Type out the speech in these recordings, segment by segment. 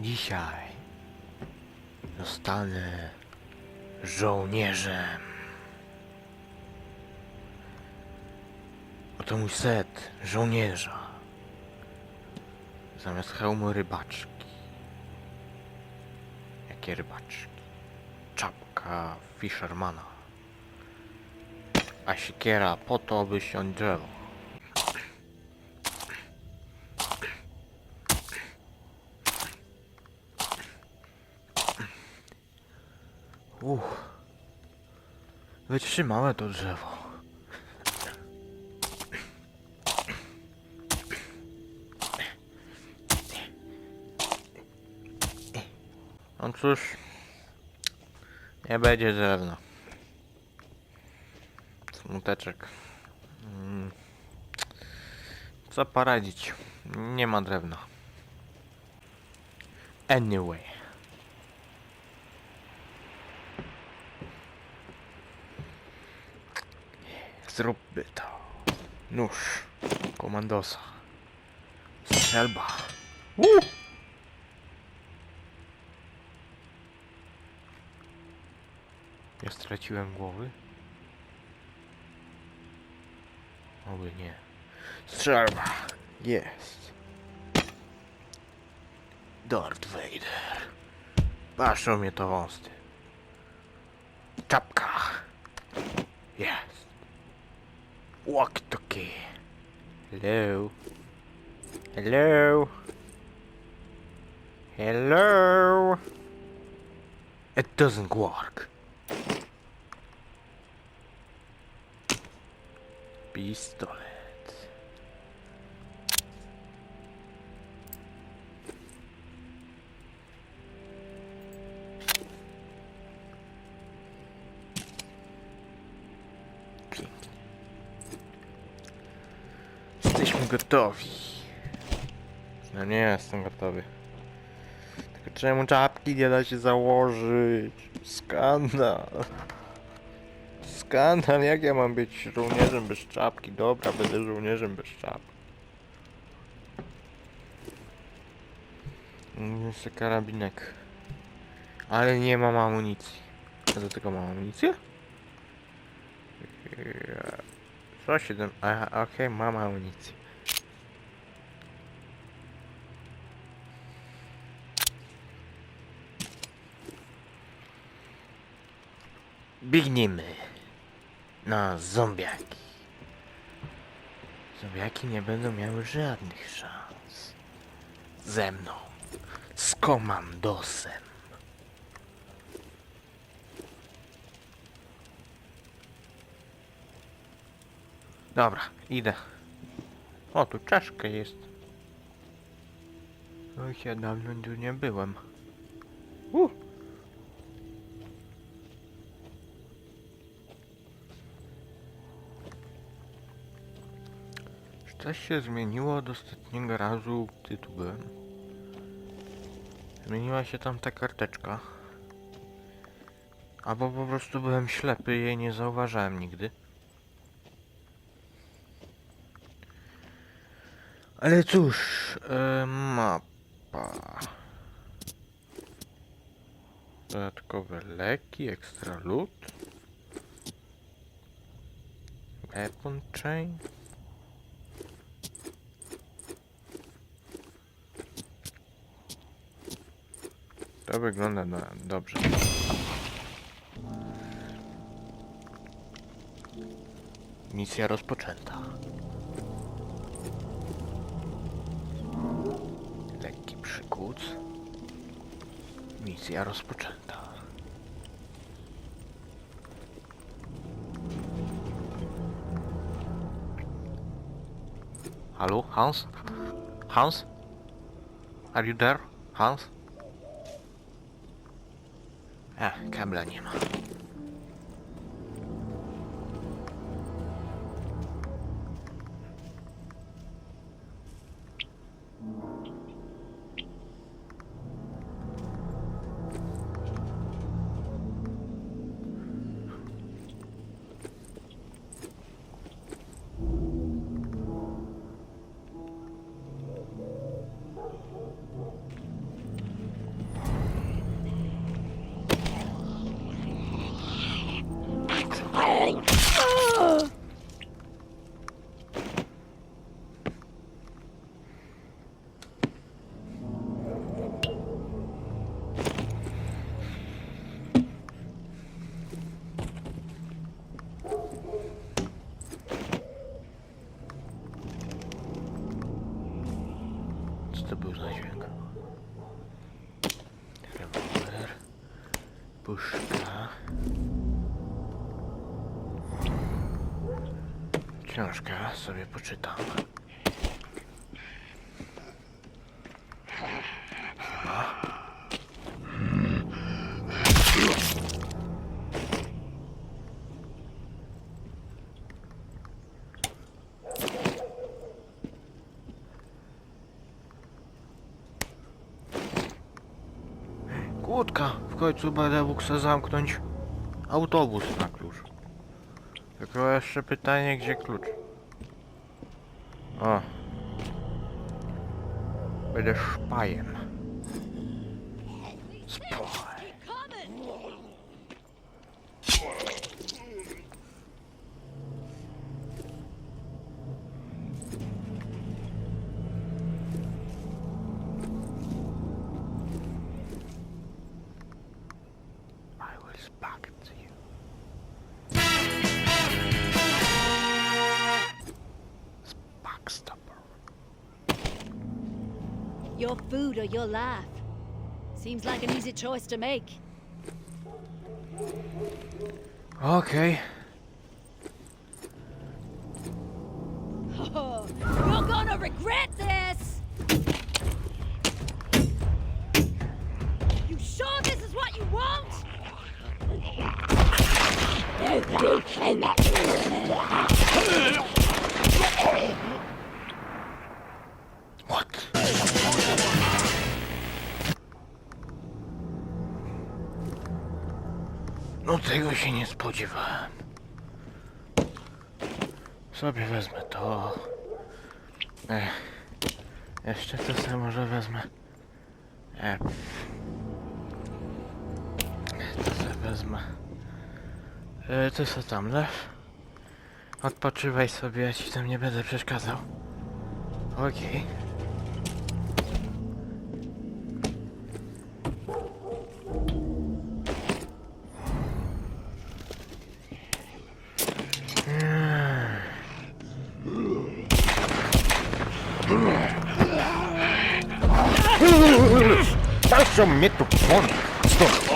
Dzisiaj zostanę żołnierzem. Oto mój set żołnierza. Zamiast hełmu rybaczki. Jakie rybaczki? Czapka fishermana. A siekiera po to, by siąść drzewo. Uch. Wytrzymałe to drzewo. No cóż, nie będzie drewna. Smuteczek. Mm. Co poradzić? Nie ma drewna. Anyway. Zróbmy to. Nóż. Komandosa. Strzelba. Uh! Ja straciłem głowy? Oby nie. Strzelba! Jest! Darth Vader. Paszą mnie to wąsty. Czapka! Jest! Walkie-talkie. Hello? Hello? Hello? It doesn't work. Pistolet. Gotowi. No nie jestem gotowy. Tylko czemu czapki nie da się założyć? Skandal. Skandal, jak ja mam być żołnierzem bez czapki? Dobra, będę żołnierzem bez czapki. Jeszcze karabinek. Ale nie mam amunicji. Ja do tego mam amunicję? Ja- Co siedem? Aha, okej, mam amunicję. Biegniemy na zombiaki. Zombiaki nie będą miały żadnych szans. Ze mną. Z komandosem. Dobra, idę. O, tu czaszka jest. Oj, ja dawno tu nie byłem. Uh. Coś się zmieniło od ostatniego razu, gdy tu byłem? Zmieniła się tam ta karteczka. Albo po prostu byłem ślepy i jej nie zauważałem nigdy. Ale cóż, e, mapa. Dodatkowe leki, ekstra loot. Weapon chain. To wygląda na dobrze. Misja rozpoczęta. Lekki przykuc. Misja rozpoczęta. Halo, Hans? Hans? Are you there, Hans? A, kabla nie ma. Puszka. Książkę sobie poczytam. Końcu będę mógł sobie zamknąć autobus na klucz. Tylko jeszcze pytanie, gdzie klucz? O. Będę szpajem. Spaj. Food or your life. Seems like an easy choice to make. Okay. Tego się nie spodziewałem. Sobie wezmę to. Ech. Jeszcze to sobie może wezmę. Ech. To sobie wezmę. E, ty co tam, lew? Odpoczywaj sobie, ja ci tam nie będę przeszkadzał. Okej. Patrzą won! Stąd!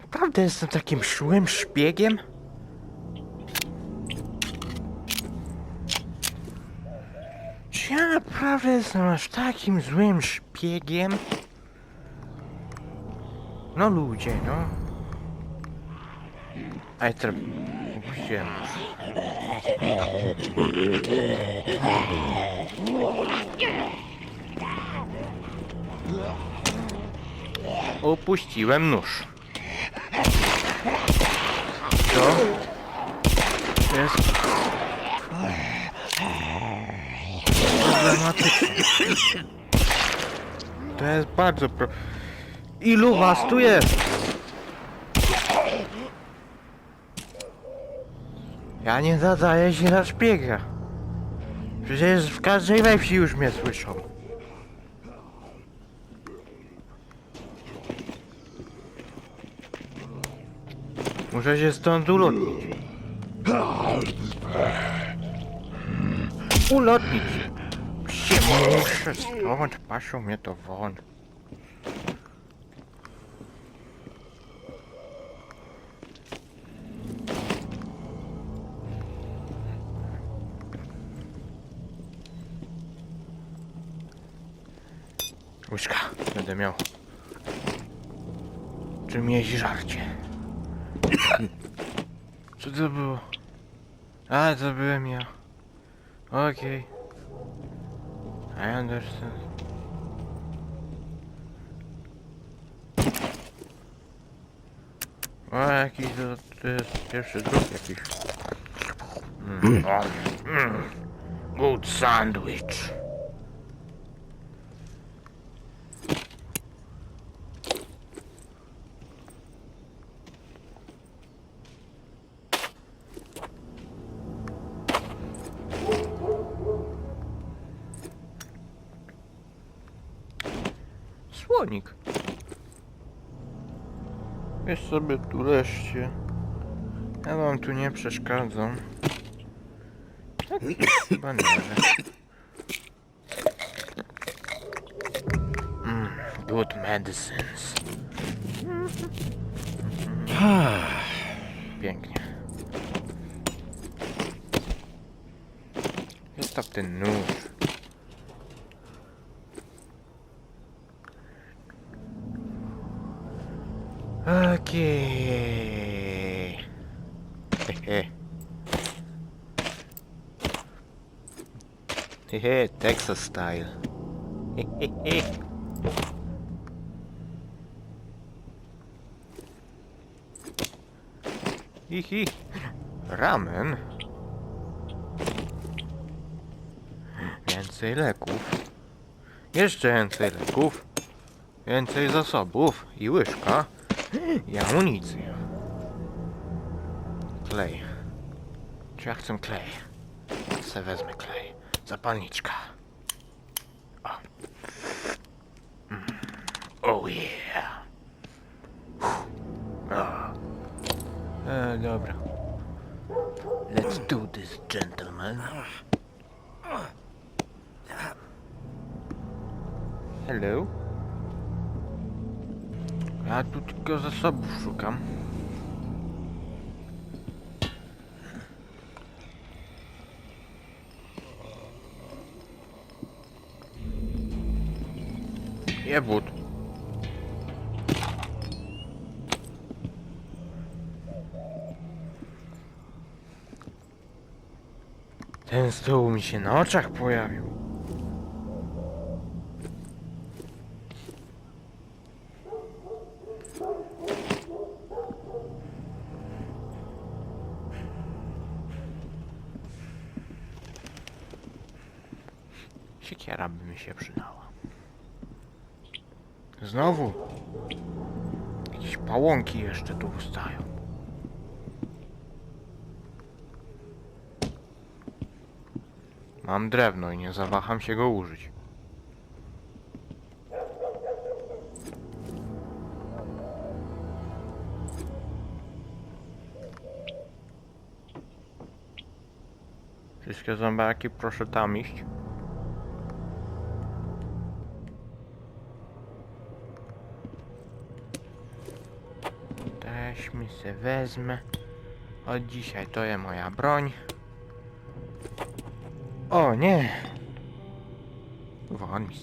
Naprawdę jestem takim szłym szpiegiem? Czy ja naprawdę jestem aż takim złym szpiegiem? No ludzie, no. Aj, opuściłem już. Opuściłem nóż. To jest... Problematyczne. To jest bardzo pro... Ilu was tu jest? Ja nie zadaję się na szpiega. Przecież w każdej we wsi już mnie słyszą. Muszę się stąd ulotnić. Ulotnić. Się muszę stąd, paszą mnie to won. Łyżka, będę miał. Czym jeść żarcie? Co to było? A, to byłem ja. Okej. I understand. O, jakiś to, to jest pierwszy druk jakiś. Mm. mm. Good sandwich. Sobie tu leżcie. Ja wam tu nie przeszkadzam. Tak, Chyba nie. Mm, good medicines. Pięknie. Zostaw ten nóż. Hehe, Texas style. Hehehe. Hihi. Ramen. Więcej leków. Jeszcze więcej leków. Więcej zasobów i łyżka. I amunicję. Klej. Czy ja chcę klej? Se wezmę klej. Zapalniczka. O. Mm. Oh yeah. O. E, dobra. Let's do this, gentlemen. Hello? Ja tu tylko zasobów szukam. Jebut. Ten stół mi się na oczach pojawił. Siekiera by mi się przydała. Znowu. Jakieś pałąki jeszcze tu ustają. Mam drewno i nie zawaham się go użyć. Wszystkie zombiaki proszę tam iść. Se wezmę. Od dzisiaj to jest moja broń. O nie! Won mi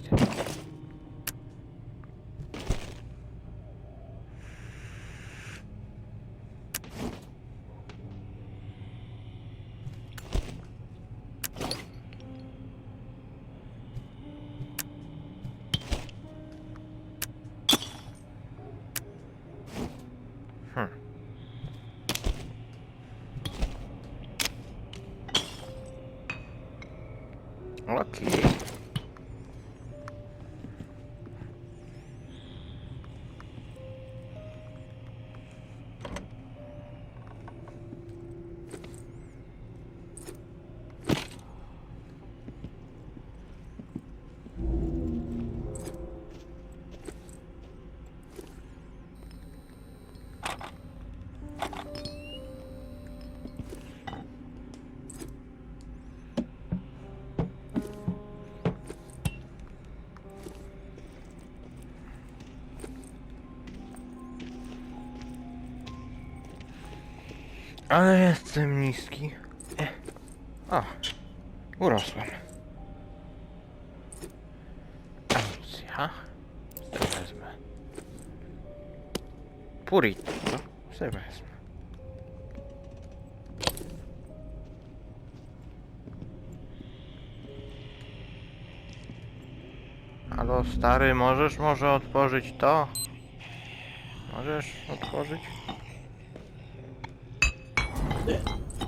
Ale jestem niski. E. O, urosłem. Amunicja. Co wezmę? Purit. Co? Se wezmę. Halo stary, możesz może otworzyć to? Możesz otworzyć?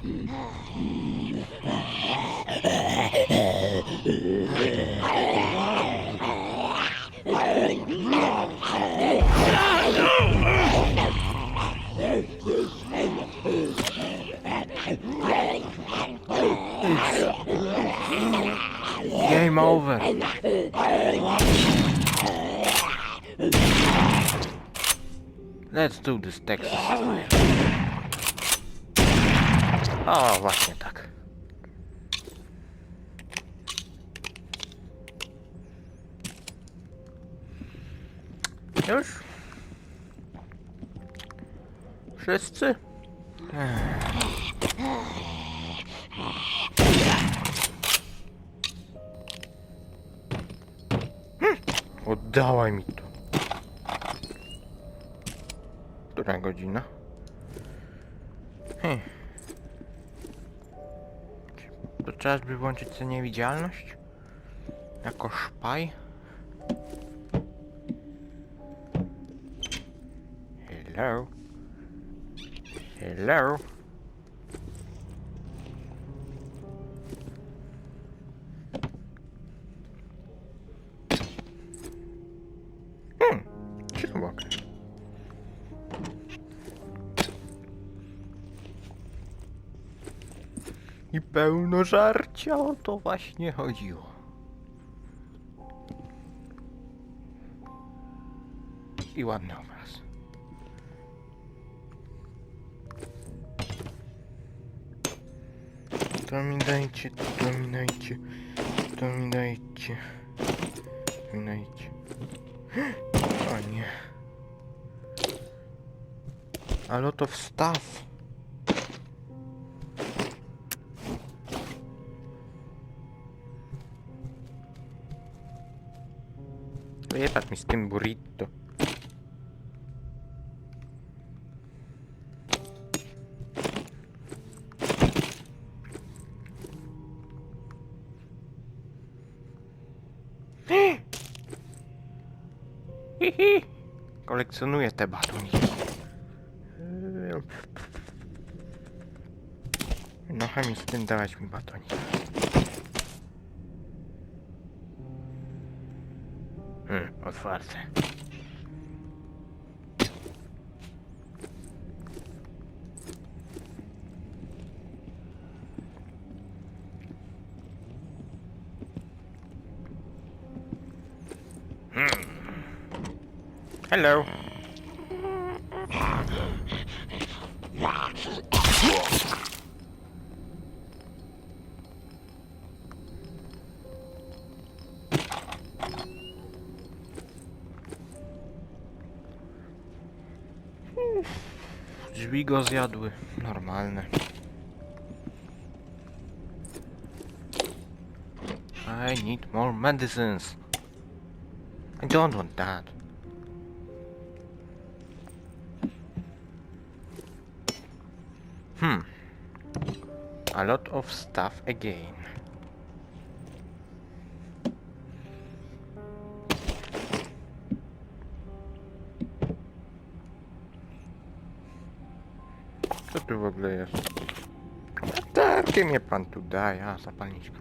Game over. Let's do this Texas style. O, właśnie tak. Już? Wszyscy? Hm, Oddawaj mi to. Która godzina? Hmm. Czas by włączyć tę niewidzialność? Jako szpaj? Hello? Hello? Hmm, czy I pełno żarcia, o to właśnie chodziło. I ładny obraz. To mi dajcie, to mi dajcie, to mi dajcie, to mi dajcie. O nie. Ale to wstaw. Wyjebać mi z tym. Kolekcjonuję te batoniki. No chemi z tym dawać mi batonik. Hmm. Hello. Drzwi go zjadły. Normalne. I need more medicines. I don't want that. Hmm. A lot of stuff again. Ogóle jest? Latarkę mnie pan tu daje, a zapalniczka.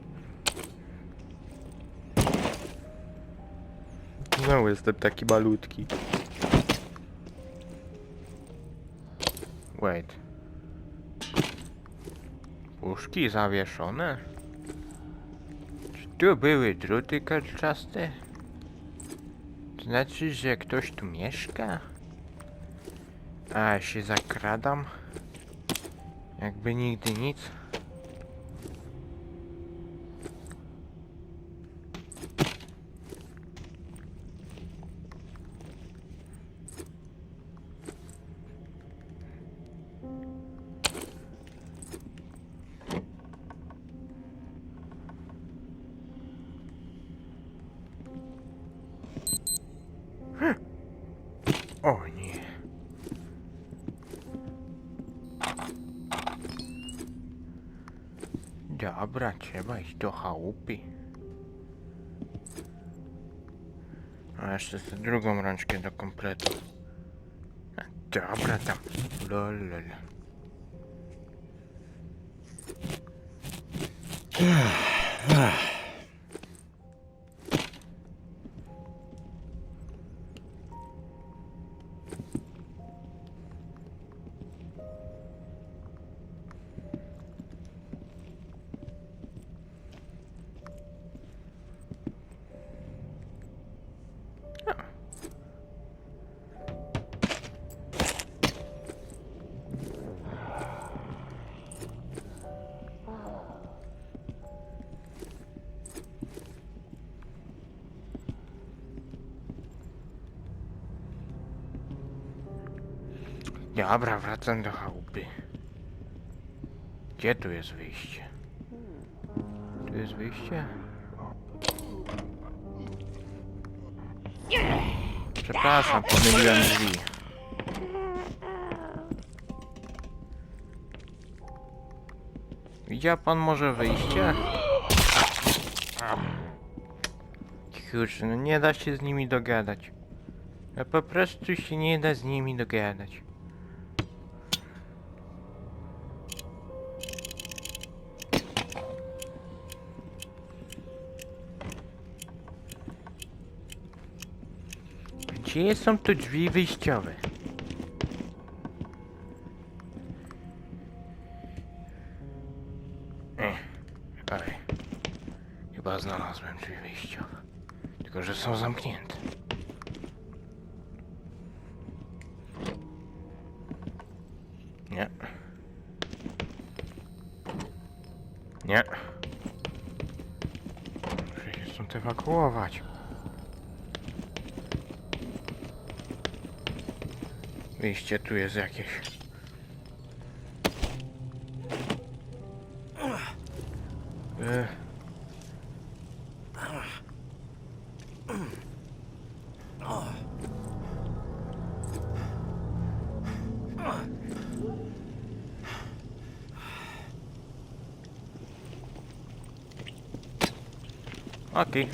Znowu jestem taki malutki. Wait. Puszki zawieszone? Czy tu były druty kolczaste? Znaczy, że ktoś tu mieszka? A się zakradam. Jakby nigdy nic. do chałupy. A jeszcze tę drugą rączkę do kompletu. Dobra tam. Lol, lol. Dobra, wracam do chałupy. Gdzie tu jest wyjście? Tu jest wyjście? Przepraszam, pomyliłem drzwi. Widział pan może wyjście? Kurczę, no nie da się z nimi dogadać. No po prostu się nie da z nimi dogadać. Gdzie są tu drzwi wyjściowe? Ech, chyba znalazłem drzwi wyjściowe. Tylko, że są zamknięte. Nie. Nie. Muszę się stąd ewakuować. Wyjście tu jest jakieś. Okej.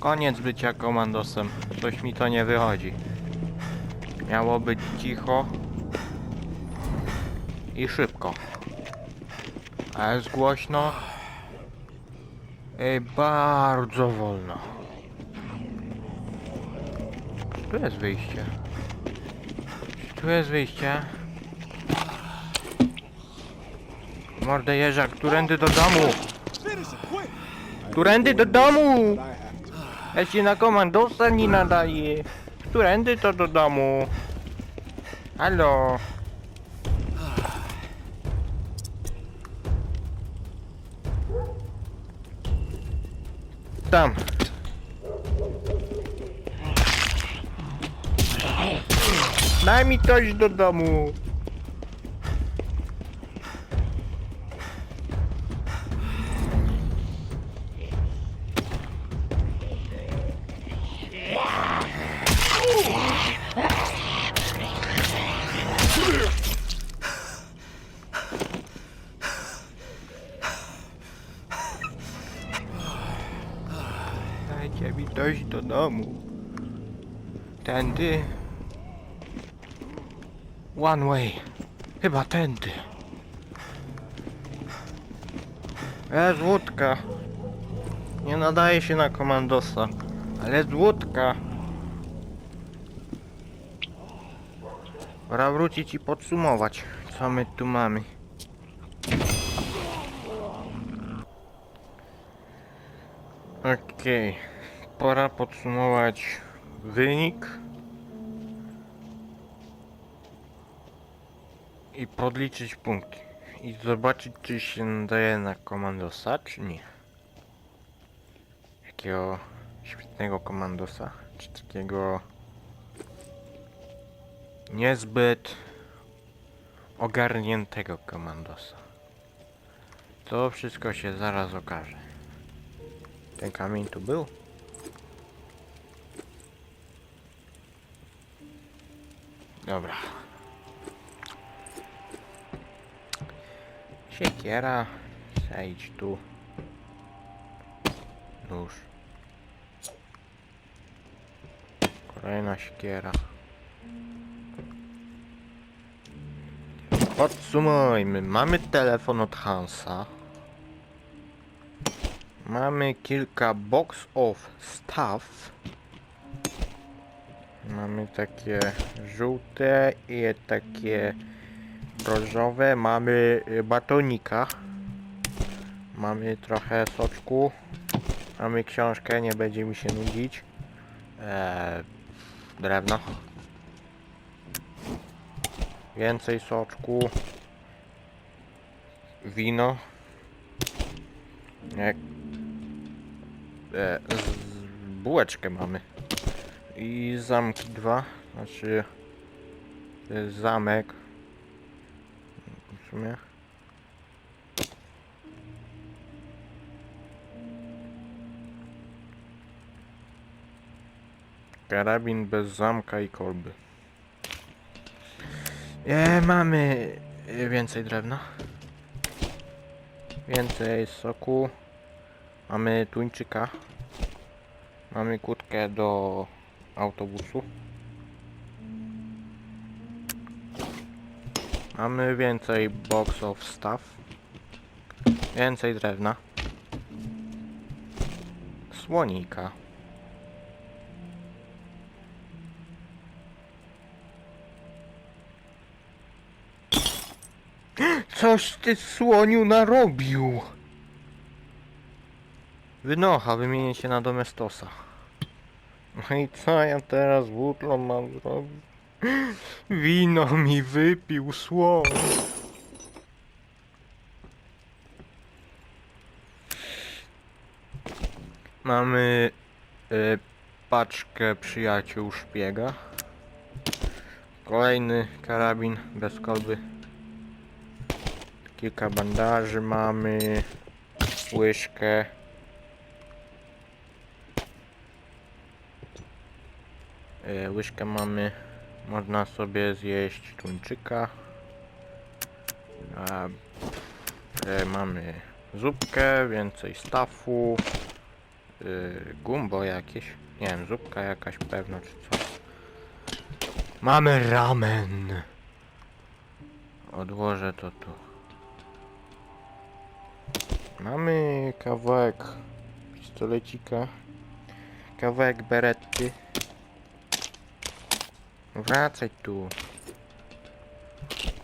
Koniec bycia komandosem. Coś mi to nie wychodzi. Miało być cicho i szybko. A jest głośno i bardzo wolno. Tu jest wyjście. Tu jest wyjście. Mordę jeża, którędy do domu? Którędy do domu? Ja się na komandosa nie nadaję. Którędy to do domu? Halo? Tam. Daj mi coś do domu. Dajcie mi dojść do domu. Tędy. One way. Chyba tędy. Jest łódka. Nie nadaje się na komandosa. Ale jest łódka. Pora wrócić i podsumować, co my tu mamy. Okej, pora podsumować wynik i podliczyć punkty i zobaczyć czy się nadaje na komandosa czy nie. Jakiego świetnego komandosa, czy takiego niezbyt ogarniętego komandosa. To wszystko się zaraz okaże. Ten kamień tu był? Dobra. Siekiera. Zejdź tu. Nóż. Kolejna siekiera. Podsumujmy. Mamy telefon od Hansa. Mamy kilka box of stuff. Mamy takie żółte i takie różowe. Mamy y, batonika. Mamy trochę soczku. Mamy książkę, nie będzie mi się nudzić. Eee, drewno. Więcej soczku. Wino. Jak... E, bułeczkę mamy. I zamki dwa. Znaczy... To jest zamek. W sumie. Karabin bez zamka i kolby. E, mamy więcej drewna. Więcej soku. Mamy tuńczyka. Mamy kłódkę do autobusu. Mamy więcej box of stuff. Więcej drewna. Słonika. Coś ty słoniu narobił. Wynocha, wymienię się na Domestosa. No i co ja teraz butlą mam zrobić? Wino mi wypił słoń. Mamy y, paczkę przyjaciół szpiega. Kolejny karabin bez kolby. Kilka bandaży mamy. Łyżkę. E, łyżkę mamy. Można sobie zjeść tuńczyka. E, mamy zupkę, więcej stafu. E, gumbo jakieś. Nie wiem, zupka jakaś pewno czy co. Mamy ramen. Odłożę to tu. Mamy kawałek pistolecika. Kawałek beretty. Wracaj tu.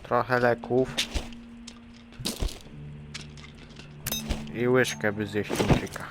Trochę leków. I łyżkę by zjeść tuńczyka.